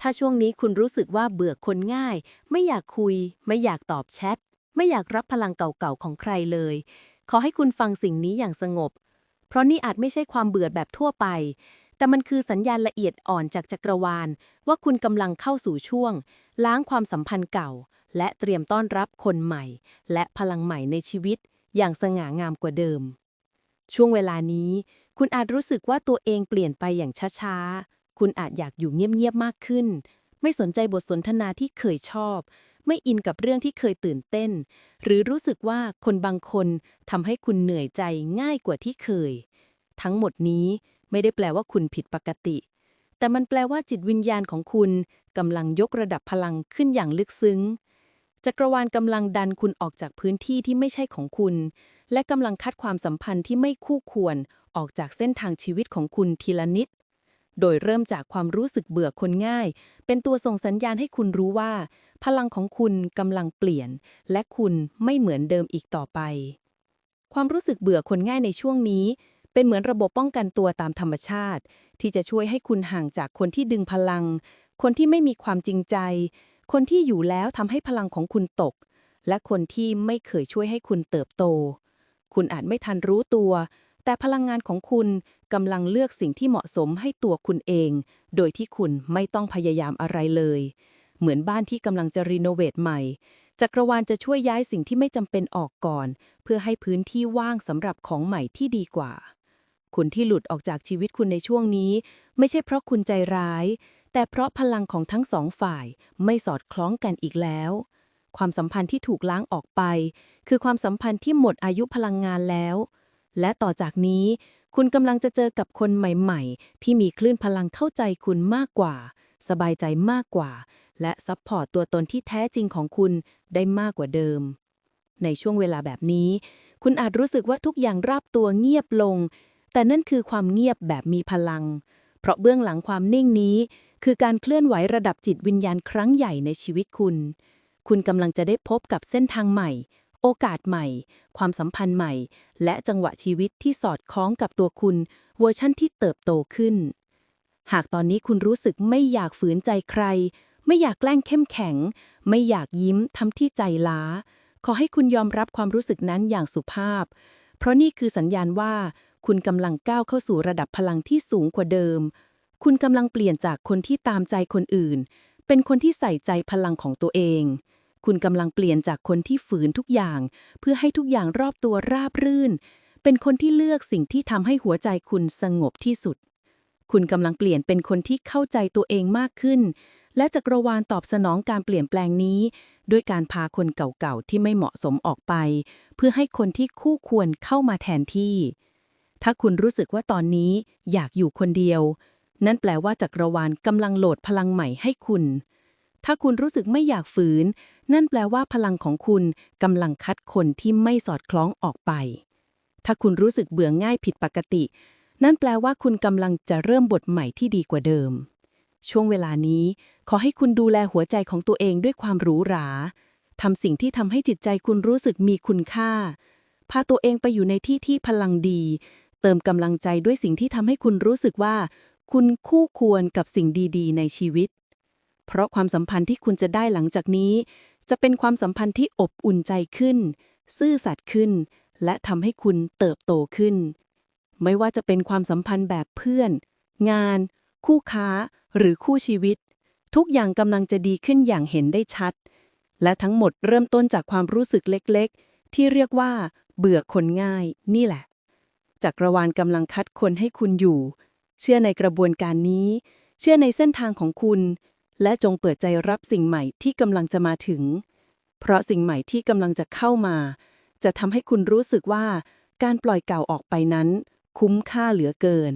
ถ้าช่วงนี้คุณรู้สึกว่าเบื่อคนง่าย ไม่อยากคุย ไม่อยากตอบแชท ไม่อยากรับพลังเก่าๆของใครเลย ขอให้คุณฟังสิ่งนี้อย่างสงบ เพราะนี่อาจไม่ใช่ความเบื่อแบบทั่วไป แต่มันคือสัญญาณละเอียดอ่อนจากจักรวาล ว่าคุณกำลังเข้าสู่ช่วง ล้างความสัมพันธ์เก่า และเตรียมต้อนรับคนใหม่ และพลังใหม่ในชีวิต อย่างสง่างามกว่าเดิม ช่วงเวลานี้ คุณอาจรู้สึกว่าตัวเองเปลี่ยนไปอย่างช้าๆ คุณอาจอยากอยู่เงียบๆมากขึ้น ไม่สนใจบทสนทนาที่เคยชอบ ไม่อินกับเรื่องที่เคยตื่นเต้น หรือรู้สึกว่าคนบางคนทำให้คุณเหนื่อยใจง่ายกว่าที่เคย ทั้งหมดนี้ไม่ได้แปลว่าคุณผิดปกติ แต่มันแปลว่าจิตวิญญาณของคุณกำลังยกระดับพลังขึ้นอย่างลึกซึ้งจักรวาลกำลังดันคุณออกจากพื้นที่ที่ไม่ใช่ของคุณ และกำลังคัดความสัมพันธ์ที่ไม่คู่ควรออกจากเส้นทางชีวิตของคุณทีละนิด โดยเริ่มจากความรู้สึกเบื่อคนง่าย เป็นตัวส่งสัญญาณให้คุณรู้ว่า พลังของคุณกำลังเปลี่ยน และคุณไม่เหมือนเดิมอีกต่อไป ความรู้สึกเบื่อคนง่ายในช่วงนี้ เป็นเหมือนระบบป้องกันตัวตามธรรมชาติ ที่จะช่วยให้คุณห่างจากคนที่ดึงพลัง คนที่ไม่มีความจริงใจ คนที่อยู่แล้วทำให้พลังของคุณตก และคนที่ไม่เคยช่วยให้คุณเติบโต คุณอาจไม่ทันรู้ตัว แต่พลังงานของคุณกำลังเลือกสิ่งที่เหมาะสมให้ตัวคุณเอง โดยที่คุณไม่ต้องพยายามอะไรเลย เหมือนบ้านที่กำลังจะรีโนเวทใหม่ จักรวาลจะช่วยย้ายสิ่งที่ไม่จำเป็นออกก่อน เพื่อให้พื้นที่ว่างสำหรับของใหม่ที่ดีกว่า คุณที่หลุดออกจากชีวิตคุณในช่วงนี้ ไม่ใช่เพราะคุณใจร้าย แต่เพราะพลังของทั้งสองฝ่ายไม่สอดคล้องกันอีกแล้วความสัมพันธ์ที่ถูกล้างออกไป คือความสัมพันธ์ที่หมดอายุพลังงานแล้ว และต่อจากนี้ คุณกำลังจะเจอกับคนใหม่ๆ ที่มีคลื่นพลังเข้าใจคุณมากกว่า สบายใจมากกว่า และซัพพอร์ตตัวตนที่แท้จริงของคุณได้มากกว่าเดิม ในช่วงเวลาแบบนี้ คุณอาจรู้สึกว่าทุกอย่างราบตัวเงียบลง แต่นั่นคือความเงียบแบบมีพลัง เพราะเบื้องหลังความนิ่งนี้ คือการเคลื่อนไหวระดับจิตวิญญาณครั้งใหญ่ในชีวิตคุณ คุณกำลังจะได้พบกับเส้นทางใหม่ โอกาสใหม่ ความสัมพันธ์ใหม่ และจังหวะชีวิตที่สอดคล้องกับตัวคุณ เวอร์ชั่นที่เติบโตขึ้น หากตอนนี้คุณรู้สึกไม่อยากฝืนใจใคร ไม่อยากแกล้งเข้มแข็ง ไม่อยากยิ้มทำที่ใจล้า ขอให้คุณยอมรับความรู้สึกนั้นอย่างสุภาพ เพราะนี่คือสัญญาณว่า คุณกำลังก้าวเข้าสู่ระดับพลังที่สูงกว่าเดิม คุณกำลังเปลี่ยนจากคนที่ตามใจคนอื่น เป็นคนที่ใส่ใจพลังของตัวเอง คุณกำลังเปลี่ยนจากคนที่ฝืนทุกอย่าง เพื่อให้ทุกอย่างรอบตัวราบรื่น เป็นคนที่เลือกสิ่งที่ทำให้หัวใจคุณสงบที่สุด คุณกำลังเปลี่ยนเป็นคนที่เข้าใจตัวเองมากขึ้น และจักรวาลตอบสนองการเปลี่ยนแปลงนี้ ด้วยการพาคนเก่าๆที่ไม่เหมาะสมออกไป เพื่อให้คนที่คู่ควรเข้ามาแทนที่ ถ้าคุณรู้สึกว่าตอนนี้อยากอยู่คนเดียว นั่นแปลว่าจักรวาลกำลังโหลดพลังใหม่ให้คุณถ้าคุณรู้สึกไม่อยากฝืน นั่นแปลว่าพลังของคุณกำลังคัดคนที่ไม่สอดคล้องออกไป ถ้าคุณรู้สึกเบื่อง่ายผิดปกติ นั่นแปลว่าคุณกำลังจะเริ่มบทใหม่ที่ดีกว่าเดิม ช่วงเวลานี้ ขอให้คุณดูแลหัวใจของตัวเองด้วยความหรูหราทำสิ่งที่ทำให้จิตใจคุณรู้สึกมีคุณค่า พาตัวเองไปอยู่ในที่ที่พลังดี เติมกำลังใจด้วยสิ่งที่ทำให้คุณรู้สึกว่า คุณคู่ควรกับสิ่งดีๆ ในชีวิต เพราะความสัมพันธ์ที่คุณจะได้หลังจากนี้ จะเป็นความสัมพันธ์ที่อบอุ่นใจขึ้น ซื่อสัตย์ขึ้น และทำให้คุณเติบโตขึ้น ไม่ว่าจะเป็นความสัมพันธ์แบบเพื่อน งาน คู่ค้า หรือคู่ชีวิต ทุกอย่างกำลังจะดีขึ้นอย่างเห็นได้ชัด และทั้งหมดเริ่มต้นจากความรู้สึกเล็กๆ ที่เรียกว่า เบื่อคนง่ายนี่แหละจักรวาลกำลังคัดคนให้คุณอยู่ เชื่อในกระบวนการนี้ เชื่อในเส้นทางของคุณ และจงเปิดใจรับสิ่งใหม่ที่กำลังจะมาถึง เพราะสิ่งใหม่ที่กำลังจะเข้ามา จะทำให้คุณรู้สึกว่าการปล่อยเก่าออกไปนั้น คุ้มค่าเหลือเกิน